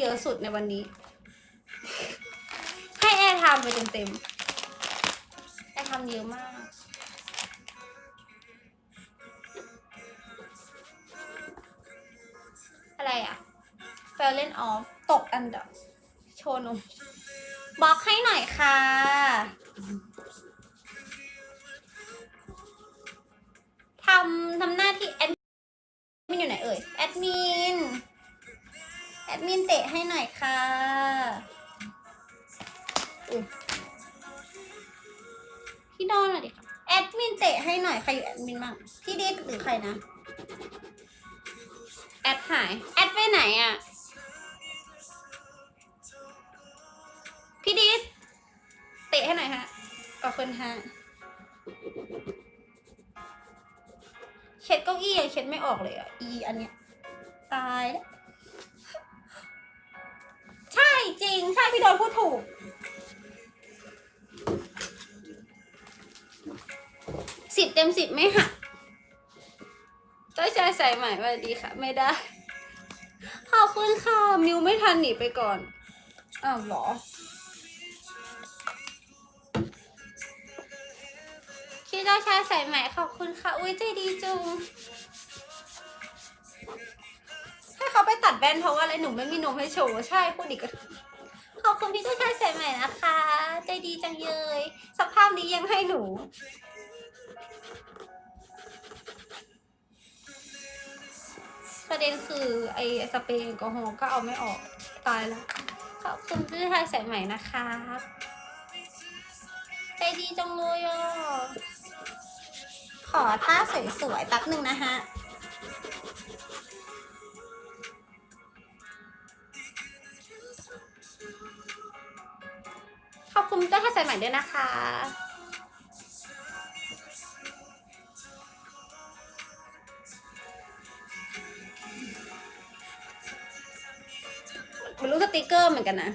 เยอะสุดในวันนี้ ให้แอร์ทำไปเต็มๆแอร์ทำเยอะมากอะไรอะ f a l l e n off ตกอันดับโชว์นมบล็อกให้หน่อยค่ะ ทำทำหน้าที่แอดมินอยู่ไหนเอ่ย แอดมิน มินเตะให้หน่อยค่ะอุ๊ยพี่ดอนหน่อยดิค่ะแอดมินเตะให้หน่อยใครอยู่แอดมินบ้างพี่ดิดหรือใครนะ แอดหาย แอดไปไหนอะ พี่ดิดเตะให้หน่อยฮะขอบคุณฮะเช็ดเก้าอี้ยังเช็ดไม่ออกเลยอะ อีอันเนี้ย ตายแล้ว โดนพูดถูก สิบเต็มสิบไม่หักเจ้าชายใสายใหม่สวัสดีค่ะ ไม่ได้ ขอบคุณค่ะ มิวไม่ทันหนีไปก่อน อ้าวหรอชื่อเจ้าชายใสายใหม่ขอบคุณค่ะ อุ้ยใจดีจุงให้เขาไปตัดแว่นเพราะว่าอะไรหนูไม่มีนมให้โชว์ ใช่พูดอีกก็ถูก ขอบคุณพี่เจ้าชายสายใหม่นะคะ ใจดีจังเลยสภาพนี้ยังให้หนู ประเด็นคือไอ้สเปรย์แอลกอฮอล์ก็เอาไม่ออกตายแล้วขอบคุณพี่เจ้าชายสายใหม่นะคะใจดีจังเลยอะขอท่าสวยๆแป๊บหนึ่งนะฮะ คุณเจ้าท่าสายใหม่ด้วยนะคะ มันรู้สติกเกอร์เหมือนกันนะ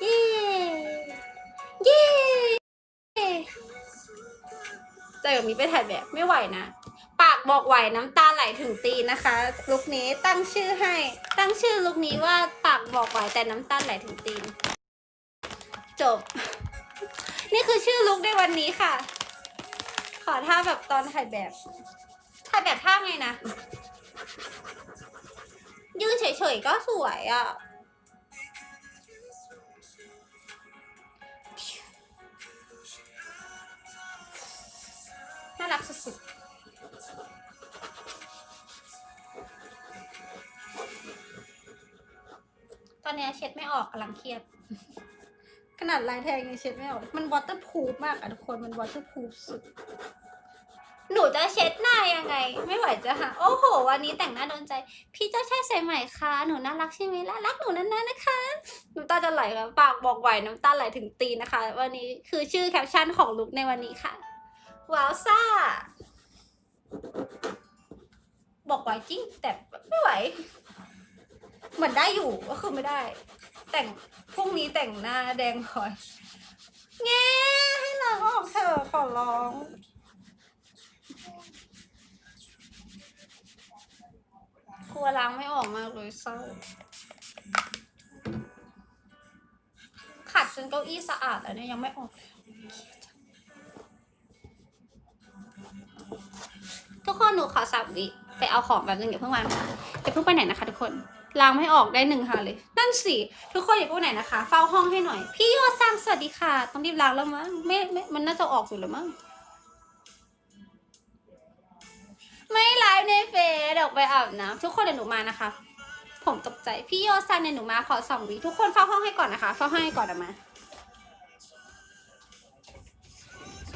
เย้เย้เจแบบนี้ไปถ่ายแบบไม่ไหวนะ ปากบอกไหวน้ำตาไหลถึงตีนนะคะ ลุคนี้ตั้งชื่อให้ ตั้งชื่อลุคนี้ว่าปากบอกไหวแต่น้ำตาไหลถึงตีน จบ นี่คือชื่อลุคในวันนี้ค่ะ ขอท่าแบบตอนถ่ายแบบถ่ายแบบท่าไงนะ ยืนเฉยๆก็สวยอะน่ารักสุดๆ เนี้ยเช็ดไม่ออกกำลังเครียด ขนาดลายแทงยังเช็ดไม่ออก มันวอเตอร์พูฟมากอะทุกคนมันวอเตอร์พูฟสุด หนูจะเช็ดหน้ายังไง ไม่ไหวจะหาโอ้โห วันนี้แต่งหน้าโดนใจ พี่เจ้าชายใส่ใหม่ค่ะหนูน่ารักใช่ไหมล่ะรักหนูนานๆนะคะน้ำตาจะไหลค่ะปากบอกไหวน้ำตาไหลถึงตีนนะคะ วันนี้คือชื่อแคปชั่นของลุคในวันนี้ค่ะว้าวซ่าบอกไหวจริงแต่ไม่ไหว เหมือนได้อยู่ก็คือไม่ได้ แต่งพรุ่งนี้แต่งหน้าแดงคอยแง่ให้ล้างออกเถอะขอร้อง กลัวล้างไม่ออกมากเลยเศร้าขัดจนเก้าอี้สะอาดแล้วเนี่ยยังไม่ออกเลยทุกคนหนูขอสับวิ ไปเอาของแบบนึงอย่าเพิ่งวางค่ะอย่าเพิ่งไปไหนนะคะ ทุกคนล้างไม่ออกได้หนึ่งค่ะเลย นั่นสิทุกคนอย่าเพิ่งไปไหนนะคะ เฝ้าห้องให้หน่อย พี่ยอดสร้างสวัสดีค่ะ ต้องรีบล้างแล้วมั้งไม่ไม่มันน่าจะออกอยู่แล้วมั้งไม่ไลฟ์ในเฟซออกไปอาบน้ำทุกคนเดี๋ยวหนูมานะคะ ผมตกใจพี่ยอดสร้างเนี่ยหนูมาขอสองวิทุกคนเฝ้าห้องให้ก่อนนะคะ เฝ้าห้องให้ก่อนเดี๋ยวมา